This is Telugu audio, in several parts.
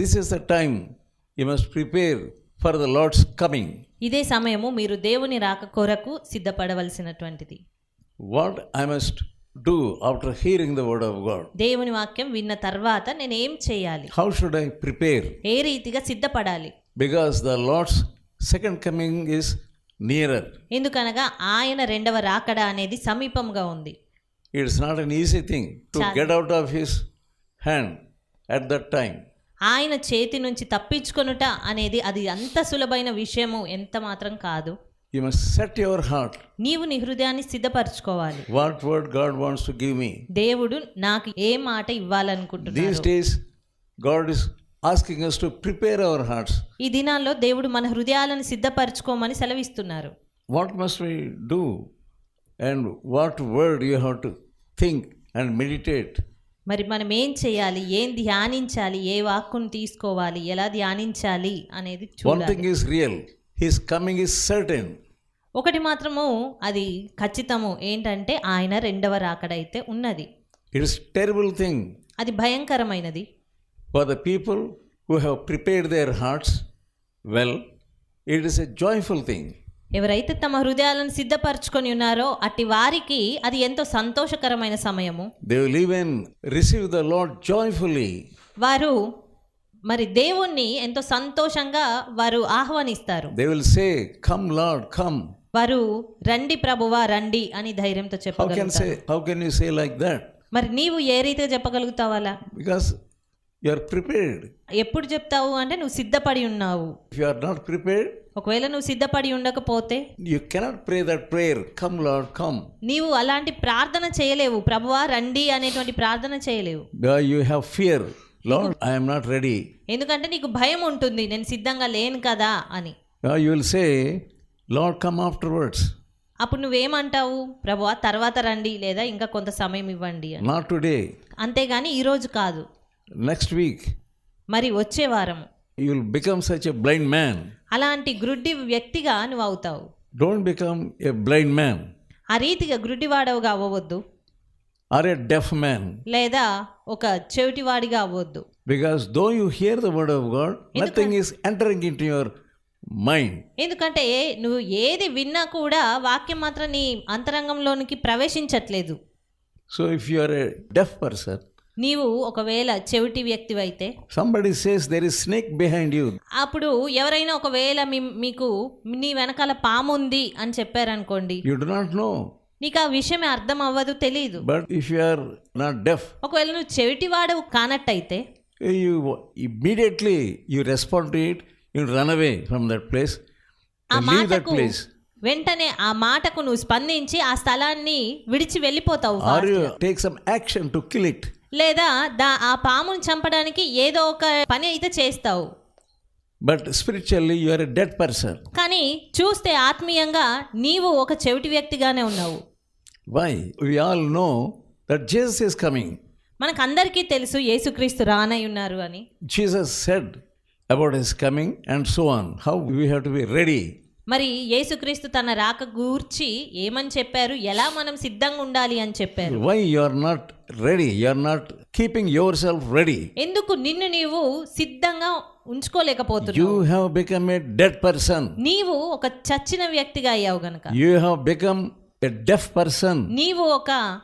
this is the time you must prepare for the Lord's coming. ఇదే సమయము మీరు దేవుని రాక కొరకు సిద్ధపడవలసినటువంటిది What I must do after hearing the word of God? దేవుని వాక్యం విన్న తర్వాత నేను ఏం చేయాలి How should I prepare? ఏ రీతిగా సిద్ధపడాలి Because the Lord's second coming is nearer. ఎందుకనగా ఆయన రెండవ రాకడ అనేది సమీపంగా ఉంది It's not an easy thing to Chal- get out of His hand at that time. ఆయన చేతి నుంచి తప్పించుకొనుట అనేది అది అంత సులభైన విషయము ఎంత మాత్రం కాదు You must set your heart. నీవు నీ హృదయాన్ని సిద్ధపరచుకోవాలి What word God wants to give me? దేవుడు నాకు ఏ మాట ఇవ్వాలనుకుంటున్నాడు days, God is asking us to prepare our hearts. ఈ దినాల్లో దేవుడు మన హృదయాలను సిద్ధపరచుకోమని సెలవిస్తున్నారు What must we do? And what word you have to think and meditate? మరి మనం ఏం చేయాలి? ఏం ధ్యానించాలి? ఏ వాక్కును తీసుకోవాలి? ఎలా ధ్యానించాలి అనేది చూడాలి. Real his coming is certain ఒకటి మాత్రము అది ఖచ్చితము ఏంటంటే ఆయన రెండవ రాకడైతే ఉన్నది. ఇట్స్ టెరిబుల్ థింగ్ అది భయంకరమైనది. For the people who have prepared their hearts well it is a joyful thing ఎవరైతే తమ హృదయాలను సిద్ధపరచుకొని ఉన్నారో అట్టి వారికి అది ఎంతో సంతోషకరమైన సమయము They will even receive the Lord joyfully. వారు మరి దేవుణ్ణి ఎంతో సంతోషంగా వారు ఆహ్వానిస్తారు They will say, Come, Lord, come. వారు రండి ప్రభువా రండి అని ధైర్యంతో చెప్పగలుగుతారు how can you say like that? మరి నీవు ఏ రీతిగా చెప్పగలుగుతావు అలా Because you are prepared. ఎప్పుడు చెప్తావు అంటే నువ్వు సిద్ధపడి ఉన్నావు are not prepared, ఒకవేళ నువ్వు సిద్ధపడి ఉండకపోతే you cannot pray that prayer, Come, Lord, come. నీవు అలాంటి ప్రార్థన చేయలేవు ప్రభువా రండి అనేటువంటి ప్రార్థన చేయలేవు you have fear. Lord, I am not ready. ఎందుకంటే నీకు భయం ఉంటుంది నేను సిద్ధంగా లేను కదా అని you will say, Lord, come afterwards. అప్పుడు నువ్వేమంటావు ప్రభువా తర్వాత రండి లేదా ఇంకా కొంత సమయం ఇవ్వండి Not today. అంతేగాని ఈరోజు కాదు నెక్స్ట్ వీక్ మరి వచ్చే వారం you will become such a blind man అలాంటి గ్రుడ్డి వ్యక్తిగా నువ్వు అవుతావు. Don't become a blind man ఆ రీతిగా గ్రుడ్డివాడవుగా అవ్వవద్దు. ఆర్ ఎ డెఫ్ మ్యాన్ లేదా ఒక చెవిటివాడిగా అవ్వద్దు because though you hear the word of God nothing is entering in your mind ఎందుకంటే నువ్వు ఏది విన్నా కూడా వాక్యం మాత్రం నీ అంతరంగంలోనికి ప్రవేశించట్లేదు. So if you are a deaf person నీవు ఒకవేళ చెవిటి వ్యక్తి అయితే says there is snake behind you అప్పుడు ఎవరైనా ఒకవేళ మీకు నీ వెనకాల పాము ఉంది అని చెప్పారనుకోండి యు డు నో నీకు ఆ విషయం అర్థం అవ్వదు తెలియదు బట్ ఇఫ్ నాట్ డెఫ్ ఒకవేళ నువ్వు చెవిటి వాడవు కానట్టయితే you immediately you respond it you run away from that place ఆ మాటకు వెంటనే ఆ మాటకు నువ్వు స్పందించి ఆ స్థలాన్ని విడిచి వెళ్ళిపోతావు or you take action to kill it లేదా దా ఆ పామును చంపడానికి ఏదో ఒక పని అయితే చేస్తావు. But spiritually you are a dead person కానీ చూస్తే ఆత్మీయంగా నీవు ఒక చెవిటి వ్యక్తిగానే ఉన్నావు. Why we all know that Jesus is coming మనకు అందరికీ తెలుసు యేసుక్రీస్తు రానై ఉన్నారు అని. Jesus said about his coming and so on how you have to be ready మరి యేసుక్రీస్తు తన రాక గూర్చి ఏమని చెప్పారు? ఎలా మనం సిద్ధంగా ఉండాలి అని చెప్పారు? Why you're not ready you're not keeping yourself ready ఎందుకు నిన్ను నీవు సిద్ధంగా ఉంచుకోలేకపోతున్నావు? You have become a dead person నీవు ఒక చచ్చిన వ్యక్తిగా అయ్యావు గనుక. You have become deaf person నీవు ఒక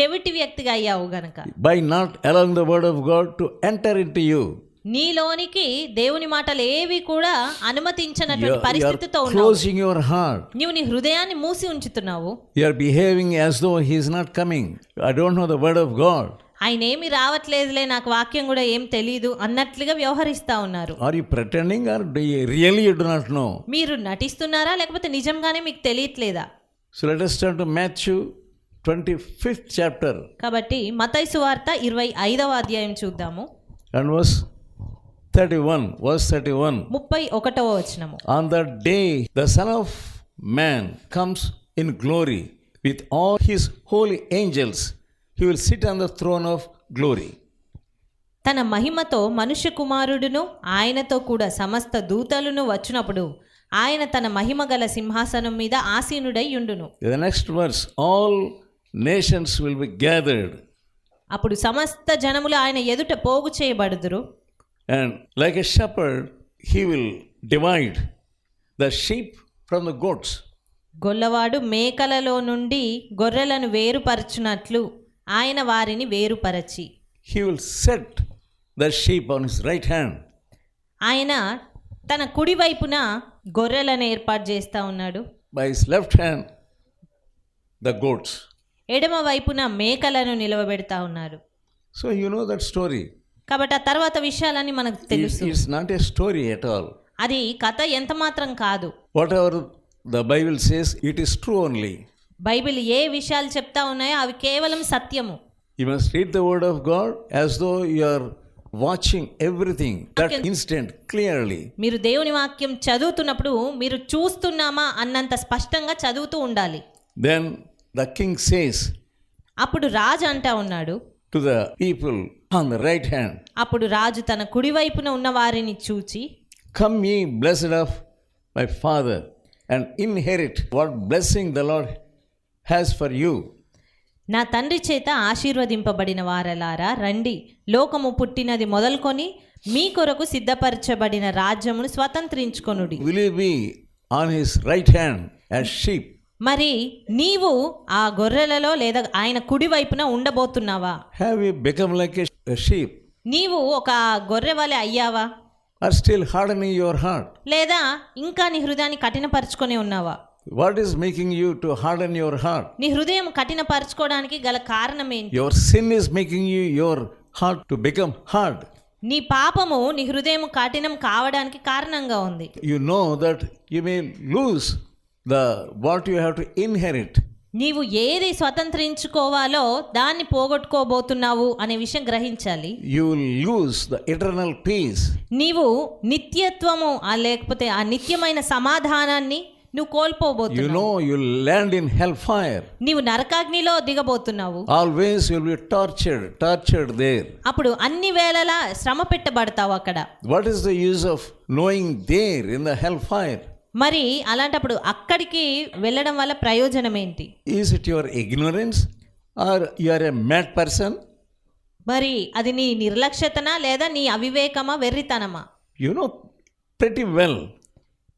చెవిటి వ్యక్తిగా అయ్యావు గనుక. By not along the word of God to enter into you నీలోనికి దేవుని మాటలు ఏవి కూడా అనుమతించనటువంటి పరిస్థితితో క్లోజింగ్ యువర్ హార్ట్ నీవు నీ హృదయాన్ని మూసి ఉంచుతున్నావు. Your behaving as though he is not coming I don't know the word of God ఆయన ఏమి రావట్లేదులే నాకు వాక్యం కూడా ఏం తెలియదు అన్నట్లుగా వ్యవహరిస్తా ఉన్నారు. Are you pretending or really you do not మీరు నటిస్తున్నారా లేకపోతే నిజంగానే మీకు తెలియట్లేదా? So let us turn to Matthew 25th chapter. కాబట్టి మత్తయి సువార్త అధ్యాయం చూద్దాము. And thirty one verse thirty one ముప్పై ఒకటవ వచనము. On the day the son of man comes in glory with all his holy angels he will sit on the throne of glory తన మహిమతో మనుష్య కుమారుడును ఆయనతో కూడా సమస్త దూతలను వచ్చినప్పుడు ఆయన తన మహిమ గల సింహాసనం మీద ఆసీనుడై ఉండును. Next verse all nations will be అప్పుడు సమస్త జనములు ఆయన ఎదుట పోగు చేయబడుదురు. And like a shepherd, he will divide the sheep from the goats. గొల్లవాడు మేకలలో నుండి గొర్రెలను వేరుపరచునట్లు ఆయన వారిని వేరుపరచి He will set the sheep on his right hand, ఆయన తన కుడి వైపున గొర్రెలను ఏర్పాటు చేస్తూ ఉన్నాడు by his left hand, the goats. ఎడమ వైపున మేకలను నిలవబెడతా ఉన్నారు So you know that story. కాబట్టి ఆ తర్వాత విషయాలని మనకు తెలుసు. ఇట్స్ నాట్ స్టోరీ ఎట్ అది కథ ఎంత మాత్రం కాదు. Whatever the Bible says it is true only Bible ఏ విషయాలు చెప్తా ఉన్నాయో అవి కేవలం సత్యము. You must read the word of God as though you watching everything instant clearly మీరు దేవుని వాక్యం చదువుతున్నప్పుడు మీరు చూస్తున్నామా అన్నంత స్పష్టంగా చదువుతూ ఉండాలి. దెన్ ద కింగ్ సేస్ అప్పుడు రాజు అంటా ఉన్నాడు to the people on the right hand అప్పుడు రాజు తన కుడి వైపున ఉన్న వారిని చూచి come ye blessed of my father and inherit what blessing the Lord has for you నా తండ్రి చేత ఆశీర్వదింపబడిన వారలారా రండి. లోకము పుట్టినది మొదలుకొని మీ కొరకు సిద్ధపరచబడిన రాజ్యమును స్వతంత్రించుకొనుడి. Will on his right hand and మరి నీవు ఆ గొర్రెలలో లేదా ఆయన కుడి వైపున ఉండబోతున్నావా? Have you become like a sheep నీవు ఒక గొర్రె వలె అయ్యావా? Are still hard in your heart లేదా ఇంకా నీ హృదయాన్ని కఠినపరచుకొని ఉన్నావా? What is making you to hard in your నీ హృదయం కఠినపరచుకోవడానికి గల కారణం ఏంటి? Your sin is making you your heart to become hard నీ పాపము నీ హృదయం కఠినం కావడానికి కారణంగా ఉంది. You know that you may lose the what you have to inherit నీవు ఏది స్వతంత్రించుకోవాలో దాన్ని పోగొట్టుకోబోతున్నావు అనే విషయం గ్రహించాలి. You lose the eternal peace నీవు నిత్యత్వము ఆ లేకపోతే ఆ నిత్యమైన సమాధానాన్ని నువ్వు కోల్పోబోతున్నావు. You know you land in hell నీవు నరకాగ్నిలో దిగబోతున్నావు. Always you will be tortured tortured there అప్పుడు అన్ని వేళలా శ్రమ పెట్టబడతావు అక్కడ. What is the use of knowing there in the hell fire మరి అలాంటప్పుడు అక్కడికి వెళ్ళడం వల్ల ప్రయోజనం ఏంటి? Is it your ignorance are you a mad person మరి అది నీ నిర్లక్ష్యతనా లేదా నీ అవివేకమా వెర్రితనమా? యు నో ప్రెటి వెల్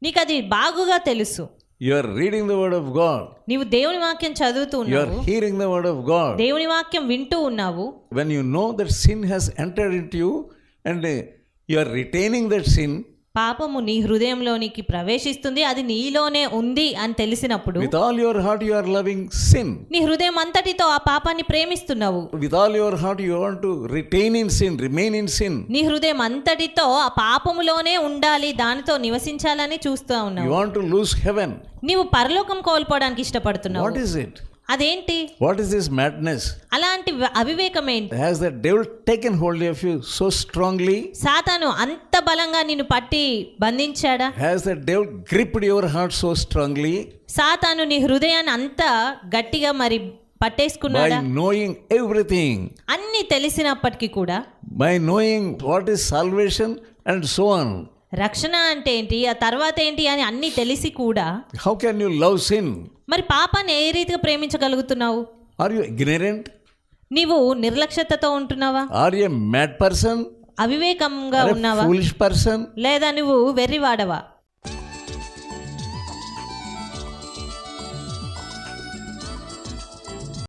నీకు అది బాగుగా తెలుసు. You are reading the word of God నీవు దేవుని వాక్యం చదువుతూ ఉన్నావు. You hearing the word of God దేవుని వాక్యం వింటూ ఉన్నావు. When you know that sin has entered into you and you are retaining that sin పాపము నీ హృదయంలోనికి ప్రవేశిస్తుంది అది నీలోనే ఉంది అని తెలిసినప్పుడు with all your heart you are loving sin. నీ హృదయం అంతటితో ఆ పాపాన్ని ప్రేమిస్తున్నావు With all your heart you want to retain in sin, remain in sin. నీ హృదయం అంతటితో ఆ పాపములోనే ఉండాలి దానితో నివసించాలని చూస్తూ You ఉన్నావు want to lose heaven. నీవు పరలోకం కోల్పోవడానికి ఇష్టపడుతున్నావు What is it? అదేంటి? వాట్ ఇస్ దిస్ మ్యాడ్నెస్ అలాంటి అవివేకం ఏంటి? Has the devil taken hold of you so strongly సాతాను అంత బలంగా నిన్ను పట్టి బంధించాడా? Has the devil gripped your heart so strongly సాతాను నీ హృదయాన్ని అంత గట్టిగా మరి పట్టేసుకున్నాడా? బై నోయింగ్ ఎవ్రీథింగ్ అన్ని తెలిసినప్పటికీ కూడా by knowing what is salvation and so on రక్షణ అంటే ఏంటి ఆ తర్వాత ఏంటి అని అన్ని తెలిసి కూడా How can you love sin? మరి పాపాన్ని ఏ రీతిగా ప్రేమించగలుగుతున్నావు Are you ignorant? నీవు నిర్లక్ష్యతతో ఉంటున్నావా you a mad person? అవివేకంగా ఉన్నావా foolish person? లేదా నువ్వు వెర్రివాడవా